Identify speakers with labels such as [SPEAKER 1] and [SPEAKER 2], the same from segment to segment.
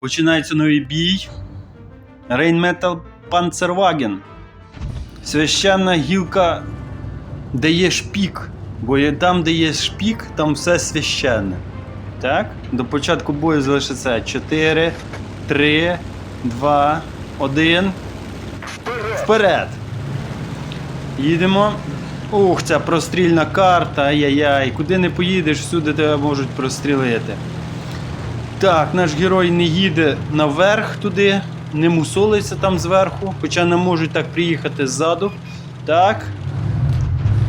[SPEAKER 1] Починається новий бій. Rheinmetall Panzerwagen. Священна гілка, де є шпік. Бо там, де є шпік, там все священне. Так? До початку бою залишиться 4, 3, 2, 1. Вперед! Їдемо. Ух, ця прострільна карта. Ай-яй-яй. Куди не поїдеш, всюди тебе можуть прострілити. Так, наш герой не їде наверх туди, не мусолиться там зверху, хоча не можуть так приїхати ззаду. Так.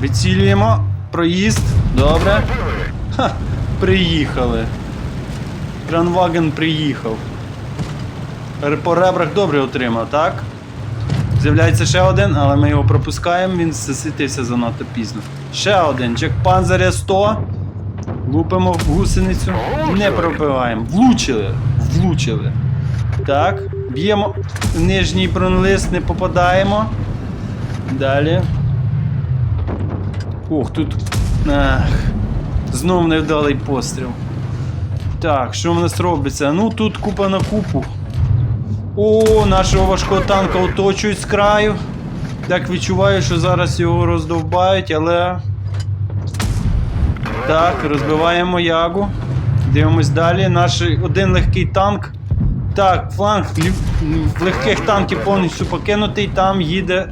[SPEAKER 1] Вицілюємо. Проїзд. Добре. Ха, приїхали. Кранваген приїхав. По ребрах добре отримав, так? З'являється ще один, але ми його пропускаємо, він засвітився занадто пізно. Ще один. Джек Панзеря 100. Лупимо в гусеницю. Не пробиваємо. Влучили. Влучили. Так. Б'ємо нижній бронелист, не попадаємо. Далі. Ох, тут. Ах. Знов невдалий постріл. Так, що в нас робиться? Ну тут купа на купу. О, нашого важкого танка оточують з краю. Так відчуваю, що зараз його роздовбають, але. Так, розбиваємо ягу. Дивимось далі. Наш один легкий танк. Так, фланг легких танків повністю покинутий. Там їде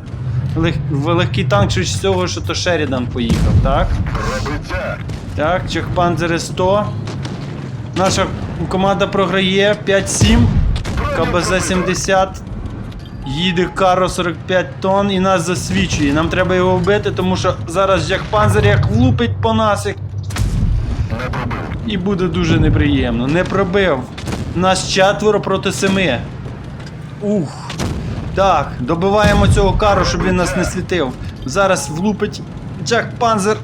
[SPEAKER 1] лег... легкий танк швидше всього, що то Шерідан поїхав, так? Так, Чехпанзери 100. Наша команда програє 5-7. КБЗ-70. Їде Каро 45 тонн і нас засвічує. Нам треба його вбити, тому що зараз Джек Панзер як влупить по нас. Як... І буде дуже неприємно. Не пробив. Нас четверо проти семи. Ух. Так, добиваємо цього кару, щоб він нас не світив. Зараз влупить Джек Панзер.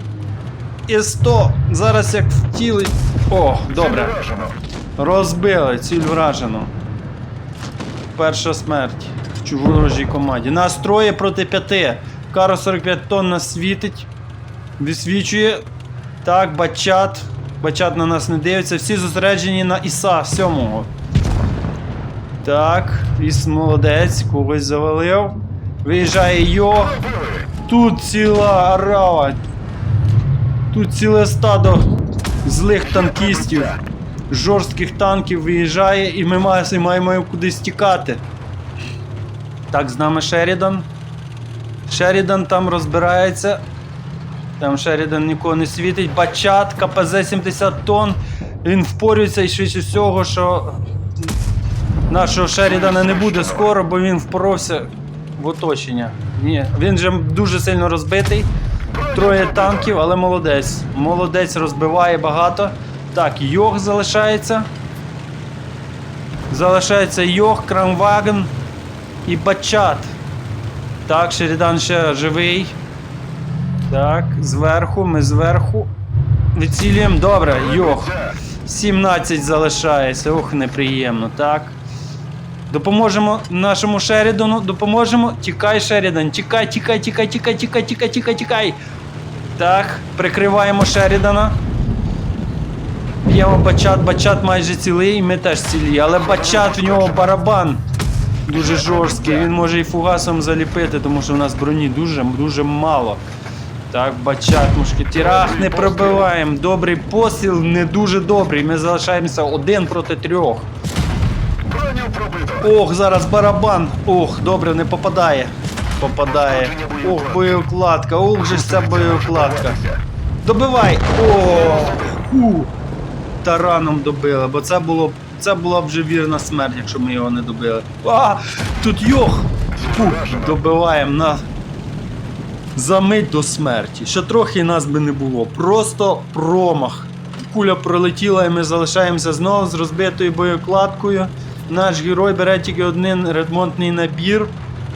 [SPEAKER 1] І 100. Зараз як втілить. О, добре. Розбили ціль вражено. Перша смерть в чу- ворожій команді. Нас троє проти п'яти. Каро 45 тонн нас світить. Висвічує. Так, бачат. Бачат на нас не дивиться. Всі зосереджені на Іса сьомого. Так, Іс молодець, когось завалив. Виїжджає Йо. Тут ціла арава. Тут ціле стадо злих танкістів, жорстких танків виїжджає, і ми маємо, кудись тікати. Так, з нами Шерідан. Шерідан там розбирається. Там Шерідан нікого не світить. Бачат, КПЗ 70 тонн. Він впорюється і швидше всього, що нашого Шерідана не буде скоро, бо він впоровся в оточення. Ні, він же дуже сильно розбитий. Троє танків, але молодець. Молодець розбиває багато. Так, Йох залишається. Залишається Йох, Крамваген і Бачат. Так, Шерідан ще живий. Так, зверху, ми зверху. Відцілюємо. Добре, Йох. 17 залишається. Ох, неприємно, так. Допоможемо нашому Шерідану, допоможемо. Тікай, Шерідан, тікай, тікай, тікай, тікай, тікай, тікай, тікай, тікай. Так, прикриваємо Шерідана. Б'ємо бачат, бачат майже цілий, ми теж цілі, але бачат в нього барабан дуже жорсткий. Він може і фугасом заліпити, тому що в нас броні дуже дуже мало. Так, бачат, мушкетірах не пробиваємо. Добрий постріл, не дуже добрий. Ми залишаємося один проти трьох. Ох, зараз барабан. Ох, добре, не попадає. Попадає. Ох, боєукладка. Ох, же ж ця боєукладка. Добивай! О! Ху! Тараном добили, бо це було. Це була б вже вірна смерть, якщо ми його не добили. А! Тут йох! Добиваємо на. За мить до смерті. Ще трохи нас би не було. Просто промах. Куля пролетіла і ми залишаємося знову з розбитою боєкладкою. Наш герой бере тільки один ремонтний набір.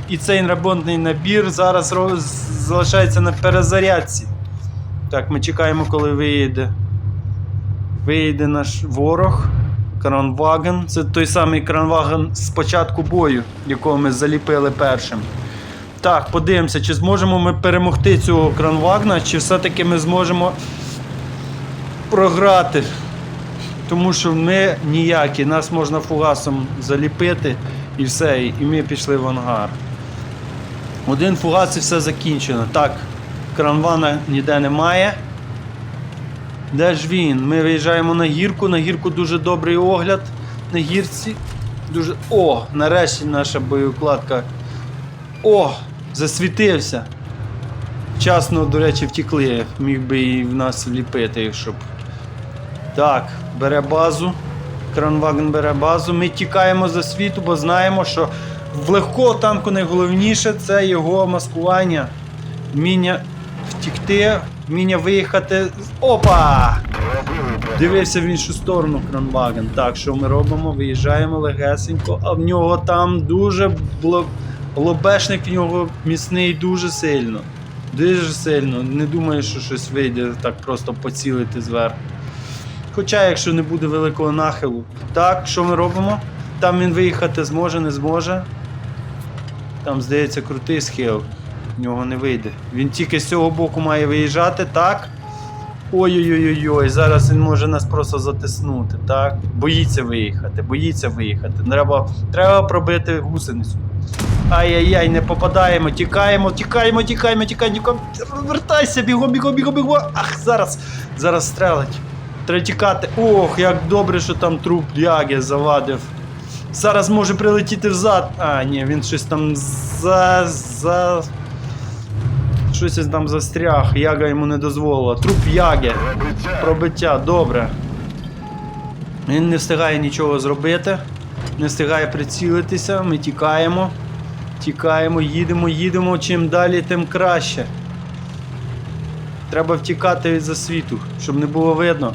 [SPEAKER 1] І цей ремонтний набір зараз залишається на перезарядці. Так, ми чекаємо, коли виїде. Виїде наш ворог. Кранваген. Це той самий кранваген з початку бою, якого ми заліпили першим. Так, подивимося, чи зможемо ми перемогти цього кранвагна, чи все-таки ми зможемо програти Тому що ми ніякі, нас можна фугасом заліпити і все, і ми пішли в ангар. Один фугас і все закінчено. Так, кранвана ніде немає. Де ж він? Ми виїжджаємо на гірку. На гірку дуже добрий огляд. На гірці. Дуже. О! Нарешті наша боєукладка. О! Засвітився. Вчасно, до речі, втікли. Міг би і в нас вліпити, щоб. Так, бере базу. Кранваген бере базу. Ми тікаємо за світу, бо знаємо, що в легкого танку найголовніше це його маскування. Вміння втікти, вміння виїхати. Опа! Дивився в іншу сторону Кранваген. Так, що ми робимо? Виїжджаємо легесенько, а в нього там дуже бло... лобешник в нього міцний дуже сильно. Дуже сильно. Не думаю, що щось вийде так просто поцілити зверху. Хоча, якщо не буде великого нахилу. Так, що ми робимо? Там він виїхати зможе, не зможе. Там, здається, крутий схил. В нього не вийде. Він тільки з цього боку має виїжджати, так? Ой-ой-ой, зараз він може нас просто затиснути, так? Боїться виїхати, боїться виїхати. Треба, треба пробити гусеницю. Ай-яй-яй, не попадаємо, тікаємо, тікаємо, тікаємо, тікаємо. Вертайся, бігом, бігом, бігом, бігом. Ах, зараз, зараз стрелить. Треба тікати. Ох, як добре, що там труп Яги завадив. Зараз може прилетіти взад. А, ні, він щось там за. за. Щось там застряг, яга йому не дозволила. Труп яги. Пробиття, добре. Він не встигає нічого зробити, не встигає прицілитися, ми тікаємо. Тікаємо, їдемо, їдемо. Чим далі, тим краще. Треба втікати від засвіту, щоб не було видно.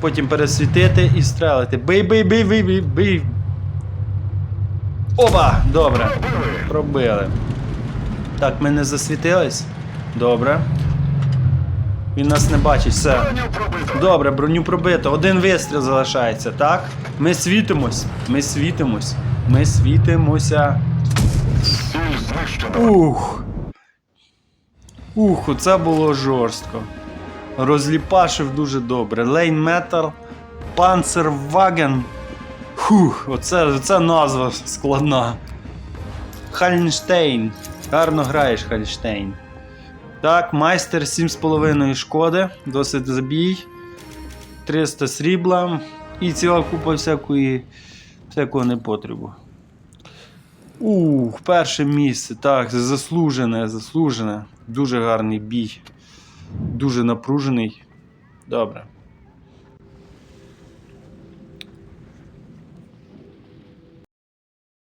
[SPEAKER 1] Потім пересвітити і стрелити. Бий, бий, бий, бий, бий, бий. Оба! Добре. Пробили. Так, ми не засвітились. Добре. Він нас не бачить, все. Добре, броню пробито. Один вистріл залишається, так? Ми світимось. Ми світимось. Ми світимося. Ух. Ух, оце було жорстко. Розліпашив дуже добре. Лейн Метал, Панцерваген. Фух, оце, оце назва складна. Хальнштейн. Гарно граєш, Хальнштейн. Так, майстер 7,5 шкоди. Досить забій. 300 срібла. І ціла купа всякої, всякого непотребу. Ух, перше місце. Так, заслужене, заслужене. Дуже гарний бій. Дуже напружений. Добре.